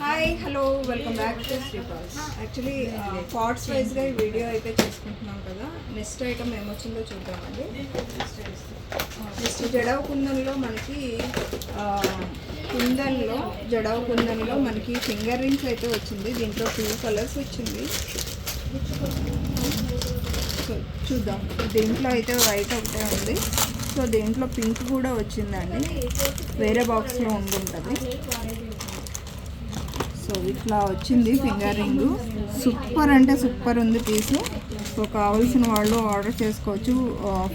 Hi hello welcome back to Sripal's actually parts వైజ్గా ఈ video అయితే చేసుకుంటున్నాం కదా. నెక్స్ట్ ఐటమ్ ఏమొచ్చిందో చూద్దామండి. నెక్స్ట్ జడవ కుందంలో మనకి ఆ, కుందన్లో జడవ కుందన్లో మనకి ఫింగర్ రింగ్స్ అయితే వచ్చింది. దీంట్లో టూ కలర్స్ వచ్చింది. చూద్దాం. దీంట్లో అయితే వైట్ ఒకటే ఉంది. సో దీంట్లో పింక్ కూడా వచ్చిందండి. వేరే బాక్స్లో ఉండుంటుంది. సో ఇట్లా వచ్చింది ఫింగర్ రింగ్ సూపర్ అంటే సూపర్ ఉంది పీసు. సో కావాల్సిన వాళ్ళు ఆర్డర్ చేసుకోవచ్చు.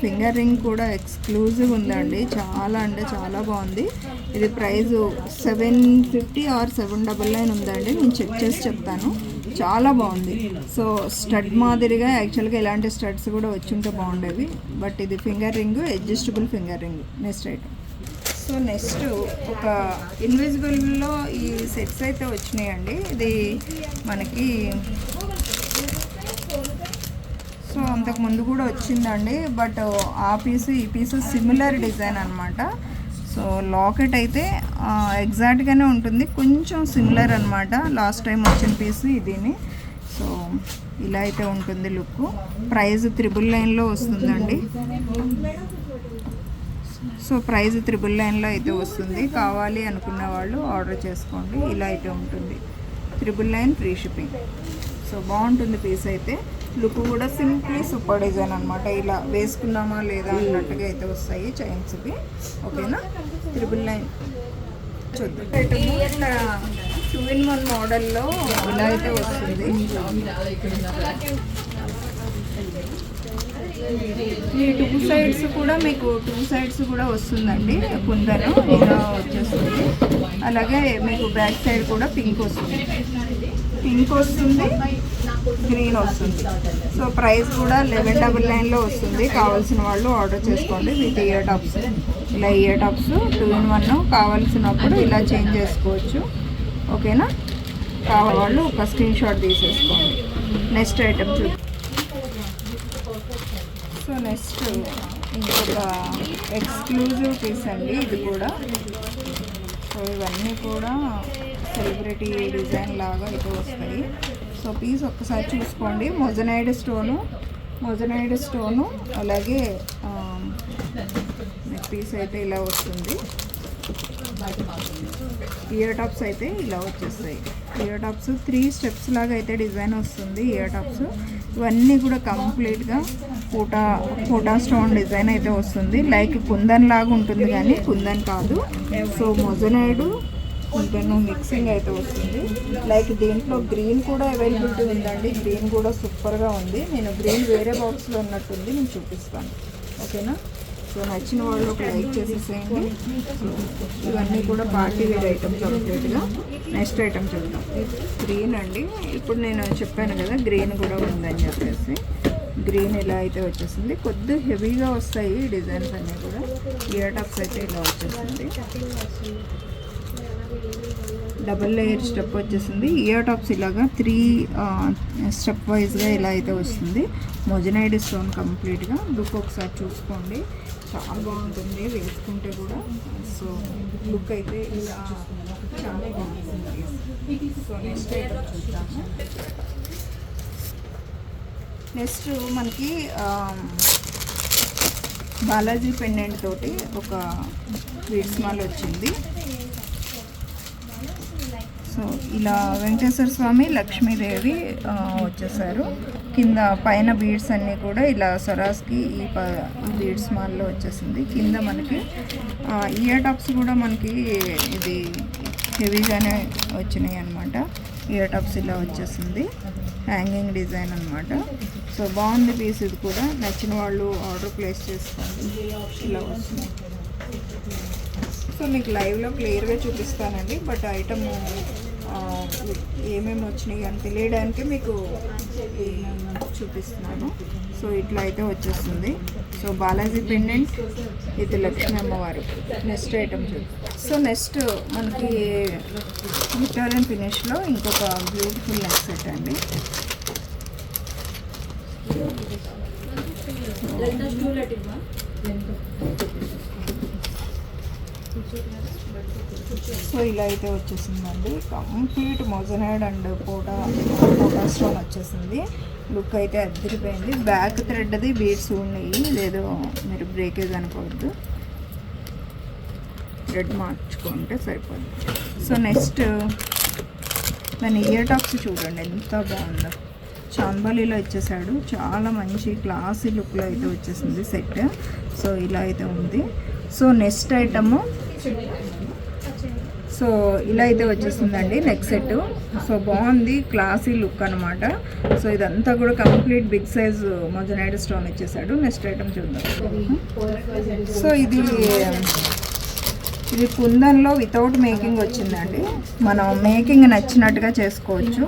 ఫింగర్ రింగ్ కూడా ఎక్స్క్లూజివ్ ఉందండి. చాలా అంటే చాలా బాగుంది. ఇది price seven fifty or seven double nine ఉందండి. నేను చెక్ చేసి చెప్తాను. చాలా బాగుంది. సో స్టడ్ మాదిరిగా యాక్చువల్గా ఇలాంటి స్టడ్స్ కూడా వచ్చి ఉంటే బాగుండేవి. బట్ ఇది finger ring adjustable finger ring next item. So next ఒక ఇన్విజిబుల్లో ఈ సెట్స్ అయితే వచ్చినాయండి. ఇది మనకి సో అంతకు ముందు కూడా వచ్చిందండి. బట్ ఆ పీసు ఈ పీసు సిమిలర్ డిజైన్ అనమాట సో లాకెట్ అయితే ఎగ్జాక్ట్గానే ఉంటుంది. కొంచెం సిమిలర్ అనమాట లాస్ట్ టైం వచ్చిన పీసు ఇదిని. సో ఇలా అయితే ఉంటుంది లుక్. ప్రైస్ త్రిబుల్ లైన్లో వస్తుందండి. సో ప్రైస్ త్రిబుల్ లైన్లో అయితే వస్తుంది. కావాలి అనుకున్న వాళ్ళు ఆర్డర్ చేసుకోండి. ఇలా అయితే ఉంటుంది. Triple line free shipping. So బాగుంటుంది పీస్ అయితే. లుక్ కూడా సింప్లీ సూపర్ డిజైన్ అనమాట ఇలా వేసుకున్నామా లేదా అన్నట్టుగా అయితే వస్తాయి చైన్స్కి. ఓకేనా? త్రిబుల్ లైన్ చూద్దాం. ఇట్లా టూ ఇన్ వన్ మోడల్లో ఇలా అయితే వస్తుంది. ఈ టూ సైడ్స్ కూడా మీకు టూ సైడ్స్ కూడా వస్తుందండి కుందను ఇలా వచ్చేస్తుంది. అలాగే మీకు బ్యాక్ సైడ్ కూడా పింక్ వస్తుంది. పింక్ వస్తుంది గ్రీన్ వస్తుంది. సో ప్రైస్ కూడా లెవెన్ డబుల్ నైన్లో వస్తుంది. కావాల్సిన వాళ్ళు ఆర్డర్ చేసుకోండి. విత్ ఇయర్ టాప్స్ ఇలా ear tops two in one కావాల్సినప్పుడు ఇలా చేంజ్ చేసుకోవచ్చు. ఓకేనా? కావాలి వాళ్ళు ఒక స్క్రీన్ షాట్ తీసేసుకోండి. నెక్స్ట్ ఐటమ్ చూ సో నెక్స్ట్ ఇంకొక ఎక్స్క్లూజివ్ పీస్ అండి. ఇది కూడా. సో ఇవన్నీ కూడా సెలబ్రిటీ డిజైన్ లాగా అయితే వస్తాయి. సో పీస్ ఒక్కసారి చూసుకోండి. మొజనైడ్ స్టోను మొజనైడ్ స్టోను అలాగే um, నెక్ పీస్ అయితే ఇలా వస్తుంది. ఇయర్ టాప్స్ అయితే ఇలా వచ్చేస్తాయి. ఇయర్ టాప్స్ త్రీ స్టెప్స్ లాగా అయితే డిజైన్ వస్తుంది. ఇయర్ టాప్స్ ఇవన్నీ కూడా కంప్లీట్గా కోటా కోటా స్టోన్ డిజైన్ అయితే వస్తుంది. లైక్ కుందన్ లాగా ఉంటుంది కానీ కుందన్ కాదు. సో మొజనైడు కుందన్ మిక్సింగ్ అయితే వస్తుంది. లైక్ దీంట్లో గ్రీన్ కూడా అవైలబిలిటీ ఉందండి. గ్రీన్ కూడా సూపర్గా ఉంది. నేను గ్రీన్ వేరే బాక్స్లో ఉన్నట్టుంది. నేను చూపిస్తాను. ఓకేనా? సో నచ్చిన వాళ్ళు ఒక లైక్ చేసేసేయండి. సో ఇవన్నీ కూడా పార్టీ వేర్ ఐటమ్స్ కంప్లీట్గా నెక్స్ట్ ఐటమ్ చూద్దాం. గ్రీన్ అండి. ఇప్పుడు నేను చెప్పాను కదా గ్రీన్ కూడా ఉందని చెప్పేసి. గ్రీన్ ఇలా అయితే వచ్చేసింది. కొద్ది హెవీగా వస్తాయి డిజైన్స్ అన్నీ కూడా. ఇయర్ టాప్స్ అయితే ఇలా వచ్చేసింది. డబుల్ లేయర్ స్టెప్ వచ్చేసింది. ఇయర్ టాప్స్ ఇలాగా త్రీ స్టెప్ వైజ్గా ఇలా అయితే వస్తుంది. మొజనైడ్ స్టోన్ కంప్లీట్గా. బుక్ ఒకసారి చూసుకోండి. చాలా బాగుంటుంది వేసుకుంటే కూడా. సో లుక్ అయితే ఇలా చాలా బాగుంటుంది. సో నెక్స్ట్ ఐటమ్ చూద్దాము. నెక్స్ట్ మనకి బాలాజీ పెండెంట్ తోటి ఒక స్వీట్ మాల్ వచ్చింది. సో ఇలా వెంకటేశ్వర స్వామి లక్ష్మీదేవి వచ్చేసారు. కింద పైన బీడ్స్ అన్నీ కూడా ఇలా సరాస్కి ఈ ప బీడ్స్ మాల్లో వచ్చేసింది. కింద మనకి ఇయర్ టాప్స్ కూడా మనకి ఇది హెవీగానే వచ్చినాయి అనమాట ఇయర్ టాప్స్ ఇలా వచ్చేసింది. హ్యాంగింగ్ డిజైన్ అనమాట సో బాగుంది పీస్ ఇది కూడా. నచ్చిన వాళ్ళు ఆర్డర్ ప్లేస్ చేసుకోండి. ఇలా వస్తుంది. సో మీకు లైవ్లో క్లియర్గా చూపిస్తానండి. బట్ ఐటమ్ ఏమేమి వచ్చినాయి అని తెలియడానికి మీకు చూపిస్తున్నాను. సో ఇట్లా అయితే వచ్చేస్తుంది. సో బాలాజీ పెండెంట్ ఇది లక్ష్మీ అమ్మవారు. నెక్స్ట్ ఐటమ్ సో నెక్స్ట్ మనకి విక్టోరియన్ ఫినిష్లో ఇంకొక బ్యూటిఫుల్ నెక్ సెట్ అండి. సో సో ఇలా అయితే వచ్చేసిందండి. కంప్లీట్ మొజనైడ్ అండ్ పోటా పోటా స్టోన్ వచ్చేసింది. లుక్ అయితే అద్దరిపోయింది. బ్యాక్ థ్రెడ్ది బీడ్స్ ఉన్నాయి. లేదో మీరు బ్రేకేజ్ అనుకోవద్దు థ్రెడ్ మార్చుకుంటే సరిపోద్ది. సో నెక్స్ట్ దాని ఇయర్ టాప్స్ చూడండి. ఎంత బాగుందో. చాంబలీలో ఇచ్చేసాడు. చాలా మంచి క్లాసీ లుక్లో అయితే వచ్చేసింది సెట్ సో ఇలా అయితే ఉంది. సో నెక్స్ట్ ఐటము సో ఇలా అయితే వచ్చేసిందండి నెక్ సెట్ సో బాగుంది క్లాసీ లుక్ అనమాట సో ఇదంతా కూడా complete big size moissanite stone ఇచ్చేసాడు. నెక్స్ట్ ఐటమ్ చూద్దాం. సో ఇది ఇది కుందన్లో వితౌట్ మేకింగ్ వచ్చిందండి. మనం మేకింగ్ నచ్చినట్టుగా చేసుకోవచ్చు.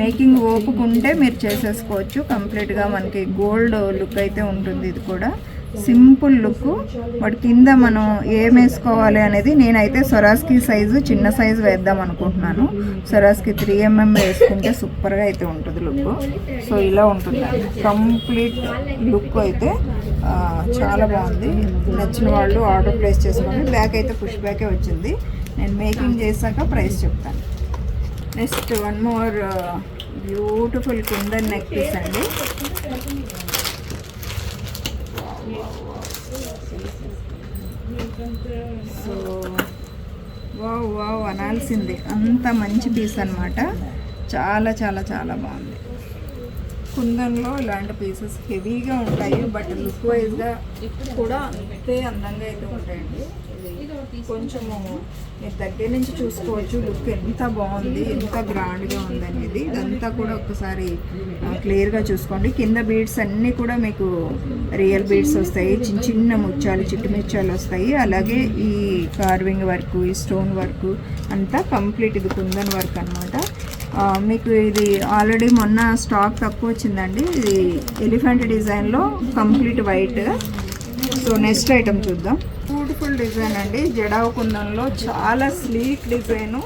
మేకింగ్ ఓపుకుంటే మీరు చేసేసుకోవచ్చు. కంప్లీట్గా మనకి గోల్డ్ లుక్ అయితే ఉంటుంది ఇది కూడా. సింపుల్ లుక్ వాటి కింద మనం ఏం వేసుకోవాలి అనేది నేనైతే సొరాస్కి సైజు చిన్న సైజు వేద్దాం అనుకుంటున్నాను. సొరాస్కి త్రీ ఎంఎం వేసుకుంటే సూపర్గా అయితే ఉంటుంది లుక్. సో ఇలా ఉంటుంది. కంప్లీట్ లుక్ అయితే చాలా బాగుంది. నచ్చిన వాళ్ళు ఆర్డర్ ప్లేస్ చేసుకోండి బ్యాక్ అయితే పుష్ బ్యాకే వచ్చింది. నేను మేకింగ్ చేశాక ప్రైస్ చెప్తాను. Next one more beautiful kundan neck piece అండి. సో వావ్ వావ్ అనాల్సిందే. అంత మంచి పీస్ అన్నమాట. చాలా చాలా చాలా బాగుంది. కుందన్లో ఇలాంటి పీసెస్ హెవీగా ఉంటాయి బట్ లుక్ వైజ్గా కూడా అంతే అందంగా అయితే ఉంటాయండి. కొంచెము మీరు దగ్గర నుంచి చూసుకోవచ్చు. లుక్ ఎంత బాగుంది ఎంత గ్రాండ్గా ఉంది అనేది ఇదంతా కూడా ఒకసారి క్లియర్గా చూసుకోండి. కింద బీడ్స్ అన్నీ కూడా మీకు రియల్ బీడ్స్ వస్తాయి. చిన్న చిన్న ముత్యాలు చిట్టు ముత్యాలు వస్తాయి. అలాగే ఈ కార్వింగ్ వర్క్ ఈ స్టోన్ వర్క్ అంతా కంప్లీట్ ఇది కుందన్ వర్క్ అనమాట మీకు ఇది ఆల్రెడీ మొన్న స్టాక్ తక్కువ వచ్చిందండి. ఇది ఎలిఫెంట్ డిజైన్లో complete white. So next item చూద్దాం. బ్యూటిఫుల్ డిజైన్ అండి. జడావు కుందంలో చాలా స్లీక్ డిజైను.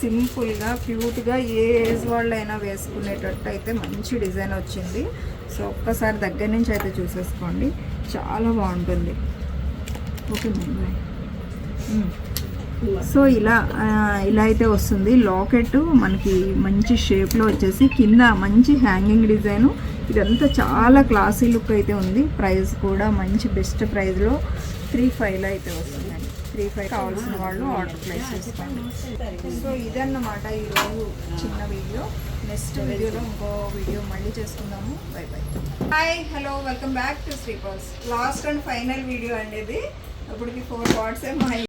సింపుల్గా క్యూట్గా ఏ ఏజ్ వాళ్ళైనా వేసుకునేటట్టు అయితే మంచి డిజైన్ వచ్చింది. సో ఒక్కసారి దగ్గర నుంచి అయితే చూసేసుకోండి. చాలా బాగుంటుంది. ఓకే సో ఇలా ఇలా అయితే వస్తుంది. లాకెట్ మనకి మంచి షేప్లో వచ్చేసి కింద మంచి హ్యాంగింగ్ డిజైను. ఇదంతా చాలా క్లాసీ లుక్ అయితే ఉంది. ప్రైస్ కూడా మంచి బెస్ట్ ప్రైస్లో. త్రీ ఫైవ్లో అయితే వస్తుందండి. త్రీ ఫైవ్ కావాల్సిన వాళ్ళు ఆర్డర్ ప్లేస్ చేసుకోండి. సో ఇదన్నమాట ఈరోజు చిన్న వీడియో. నెక్స్ట్ వీడియోలో ఇంకో వీడియో మళ్ళీ చేసుకుందాము. Bye bye. Hi hello welcome back to Sripal's last and final video అండి ఇది. ఇప్పటికి ఫోర్ పార్ట్స్ మా